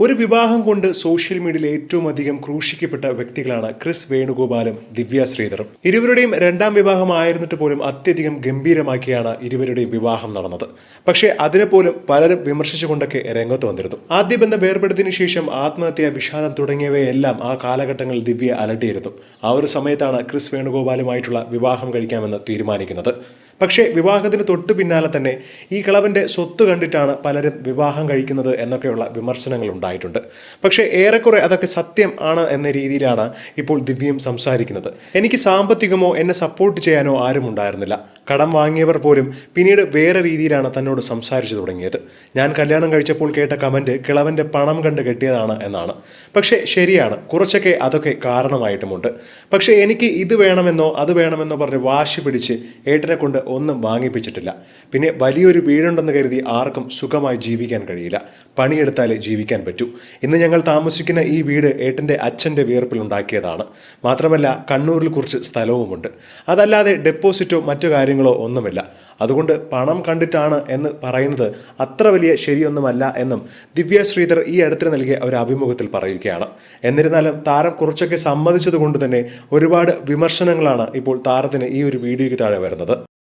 ഒരു വിവാഹം കൊണ്ട് സോഷ്യൽ മീഡിയയിൽ ഏറ്റവും അധികം ക്രൂശിക്കപ്പെട്ട വ്യക്തികളാണ് ക്രിസ് വേണുഗോപാലും ദിവ്യ ശ്രീധറും. ഇരുവരുടെയും രണ്ടാം വിവാഹമായിരുന്നിട്ട് പോലും അത്യധികം ഗംഭീരമാക്കിയാണ് ഇരുവരുടെയും വിവാഹം നടന്നത്. പക്ഷേ അതിനെ പോലും പലരും വിമർശിച്ചുകൊണ്ടൊക്കെ രംഗത്ത് വന്നിരുന്നു. ആദ്യ ബന്ധം വേർപെടുത്തിയതിനു ശേഷം ആത്മഹത്യ വിഷാദം തുടങ്ങിയവയെല്ലാം ആ കാലഘട്ടങ്ങളിൽ ദിവ്യ അലട്ടിയിരുന്നു. ആ ഒരു സമയത്താണ് ക്രിസ് വേണുഗോപാലുമായിട്ടുള്ള വിവാഹം കഴിക്കാമെന്ന് തീരുമാനിക്കുന്നത്. പക്ഷേ വിവാഹത്തിന് തൊട്ടു പിന്നാലെ തന്നെ ഈ കിളവന്റെ സ്വത്ത് കണ്ടിട്ടാണ് പലരും വിവാഹം കഴിക്കുന്നത് എന്നൊക്കെയുള്ള വിമർശനങ്ങൾ ഉണ്ടായിട്ടുണ്ട്. പക്ഷേ ഏറെക്കുറെ അതൊക്കെ സത്യം ആണ് എന്ന രീതിയിലാണ് ഇപ്പോൾ ദിവ്യം സംസാരിക്കുന്നത്. എനിക്ക് സാമ്പത്തികമോ എന്നെ സപ്പോർട്ട് ചെയ്യാനോ ആരും ഉണ്ടായിരുന്നില്ല. കടം വാങ്ങിയവർ പോലും പിന്നീട് വേറെ രീതിയിലാണ് തന്നോട് സംസാരിച്ചു തുടങ്ങിയത്. ഞാൻ കല്യാണം കഴിച്ചപ്പോൾ കേട്ട കമന്റ് കിളവന്റെ പണം കണ്ട് കെട്ടിയതാണ് എന്നാണ്. പക്ഷേ ശരിയാണ് കുറച്ചൊക്കെ അതൊക്കെ കാരണമായിട്ടുമുണ്ട്. പക്ഷേ എനിക്ക് ഇത് വേണമെന്നോ അത് വേണമെന്നോ പറഞ്ഞ് വാശി പിടിച്ച് ഏട്ടനെ കൊണ്ട് ഒന്നും വാങ്ങിപ്പിച്ചിട്ടില്ല. പിന്നെ വലിയൊരു വീടുണ്ടെന്ന് കരുതി ആർക്കും സുഖമായി ജീവിക്കാൻ കഴിയില്ല. പണിയെടുത്താലേ ജീവിക്കാൻ പറ്റൂ. ഇന്ന് ഞങ്ങൾ താമസിക്കുന്ന ഈ വീട് ഏട്ടന്റെ അച്ഛന്റെ വിയർപ്പിൽ ഉണ്ടാക്കിയതാണ്. മാത്രമല്ല കണ്ണൂരിൽ കുറച്ച് സ്ഥലവുമുണ്ട്. അതല്ലാതെ ഡെപ്പോസിറ്റോ മറ്റു കാര്യങ്ങളോ ഒന്നുമില്ല. അതുകൊണ്ട് പണം കണ്ടിട്ടാണ് എന്ന് പറയുന്നത് അത്ര വലിയ ശരിയൊന്നുമല്ല എന്നും ദിവ്യ ശ്രീധർ ഈ അടുത്തിന് നൽകിയ ഒരു അഭിമുഖത്തിൽ പറയുകയാണ്. എന്നിരുന്നാലും താരം കുറച്ചൊക്കെ സമ്മതിച്ചത് കൊണ്ട് തന്നെ ഒരുപാട് വിമർശനങ്ങളാണ് ഇപ്പോൾ താരത്തിന് ഈ ഒരു വീഡിയോയ്ക്ക് താഴെ വരുന്നത്.